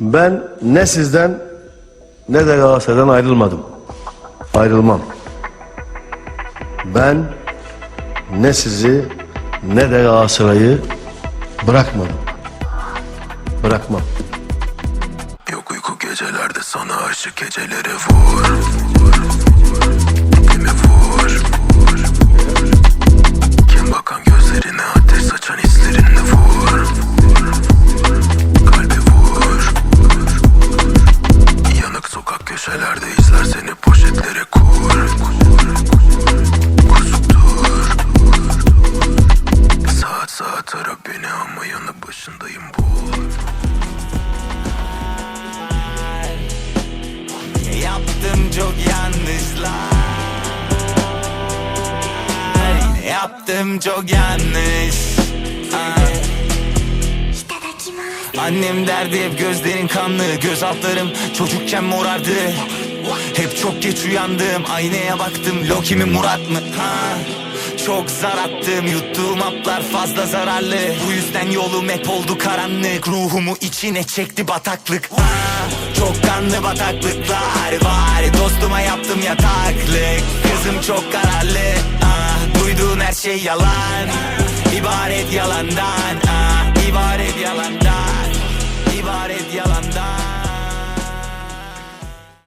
Ben ne sizden ne de Galatasaray'dan ayrılmadım. Ayrılmam. Ben ne sizi ne de Galatasaray'ı bırakmadım. Bırakmam. Yok uyku gecelerde sana aşık gecelere vur Dibime Saat saat ara beni ama yanı başındayım bul Yaptım çok yanlışlar yaptım çok yanlış. Annem derdi hep gözlerin kanlı Göz altlarım çocukken morardı Hep çok geç uyandım Aynaya baktım Loki mi Murat mı? Ha. Çok zar attım Yuttuğum haplar fazla zararlı. Bu yüzden yolum hep oldu karanlık. Ruhumu içine çekti bataklık. Ha. Çok kanlı bataklıklar var. Dostuma yaptım yataklık. Kızım çok kararlı. Ah, Duyduğun her şey yalan. İbaret yalandan